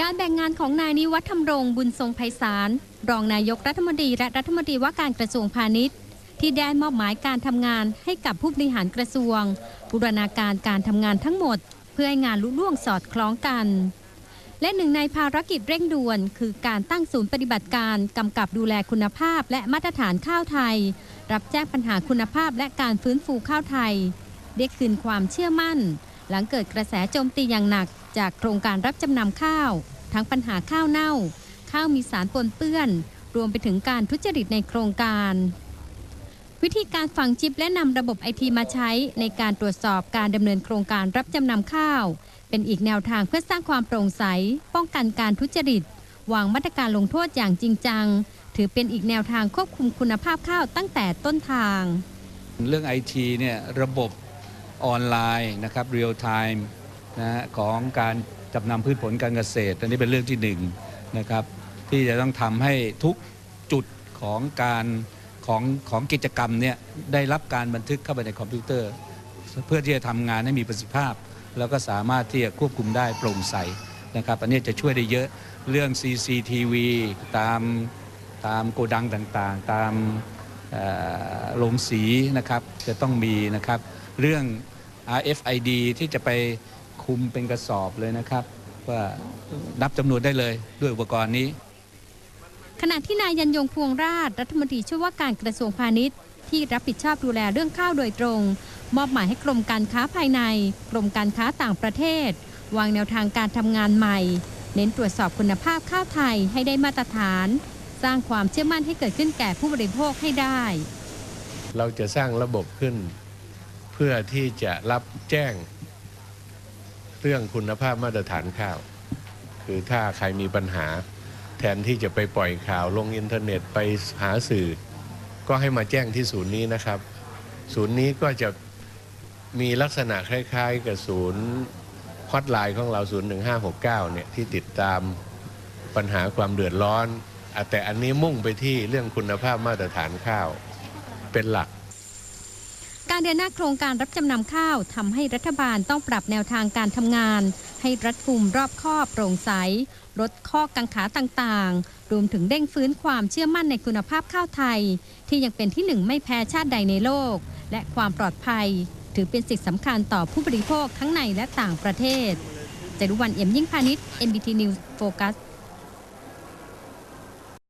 การแบ่งงานของนายนิวัฒน์ธรรมรงค์บุญทรงไพศาลรองนายกรัฐมนตรีและรัฐมนตรีว่าการกระทรวงพาณิชย์ ที่ได้มอบหมายการทำงานให้กับผู้บริหารกระทรวงบูรณาการการทำงานทั้งหมด เพื่อให้งานลุล่วงสอดคล้องกัน และหนึ่งในภารกิจเร่งด่วน คือการตั้งศูนย์ปฏิบัติการกำกับดูแลคุณภาพและมาตรฐานข้าวไทย รับแจ้งปัญหาคุณภาพและการฟื้นฟูข้าวไทยเรียกคืนความเชื่อมั่น หลังเกิดกระแสโจมตีอย่างหนัก จากโครงการรับจำนำข้าว ทั้งปัญหาข้าวเน่า ข้าวมีสารปนเปื้อน รวมไปถึงการทุจริตในโครงการ วิธีการฝังชิปและนำระบบไอทีมาใช้ในการตรวจสอบการดำเนินโครงการรับจำนำข้าว เป็นอีกแนวทางเพื่อสร้างความโปร่งใส ป้องกันการทุจริต วางมาตรการลงโทษอย่างจริงจัง ถือเป็นอีกแนวทางควบคุมคุณภาพข้าวตั้งแต่ต้นทาง เรื่องไอทีเนี่ยระบบ ออนไลน์นะครับเรียลไทม์นะฮะของการจำนำพืชผลการเกษตร อันนี้เป็นเรื่องที่หนึ่งนะครับที่จะต้องทำให้ทุกจุดของการของของกิจกรรมเนี่ยได้รับการบันทึกเข้าไปในคอมพิวเตอร์ เพื่อที่จะทำงานให้มีประสิทธิภาพ แล้วก็สามารถที่จะควบคุมได้โปร่งใสนะครับอันนี้จะช่วยได้เยอะเรื่อง CCTV ตามตามโกดังต่างๆ ตาม โรงสีนะครับจะต้องมีนะครับ เรื่อง RFID ที่จะไปคุมเป็นกระสอบเลยนะครับ ว่านับจำนวนได้เลยด้วยอุปกรณ์นี้ ขณะที่นายยันยงพวงราชรัฐมนตรีช่วยว่าการกระทรวงพาณิชย์ ที่รับผิดชอบดูแลเรื่องข้าวโดยตรง มอบหมายให้กรมการค้าภายใน กรมการค้าต่างประเทศ วางแนวทางการทำงานใหม่ เน้นตรวจสอบคุณภาพข้าวไทยให้ได้มาตรฐาน สร้างความเชื่อมั่นให้เกิดขึ้นแก่ผู้บริโภคให้ได้ เราจะสร้างระบบขึ้น เพื่อที่จะรับแจ้ง เรื่องคุณภาพมาตรฐานข้าว คือถ้าใครมีปัญหา แทนที่จะไปปล่อยข่าวลงอินเทอร์เน็ตไปหาสื่อ ก็ให้มาแจ้งที่ศูนย์นี้นะครับ ศูนย์นี้ก็จะมีลักษณะคล้าย ๆ กับศูนย์ฮอตไลน์ของเรา 01569 เนี่ยที่ติดตามปัญหาความเดือดร้อน แต่อันนี้มุ่งไปที่เรื่องคุณภาพมาตรฐานข้าวเป็นหลัก การเดินหน้าโครงการรับจำนำข้าวทำให้รัฐบาลต้องปรับแนวทางการทำงาน ให้รัดกุมรอบคอบโปร่งใสลดข้อกังขาต่างๆ รวมถึงเร่งฟื้นความเชื่อมั่นในคุณภาพข้าวไทย ที่ยังเป็นที่หนึ่งไม่แพ้ชาติใดในโลก และความปลอดภัย ถือเป็นสิ่งสำคัญต่อผู้บริโภคทั้งในและต่างประเทศจรุวันเอี่ยมยิ่งพาณิชย์ MBT News Focus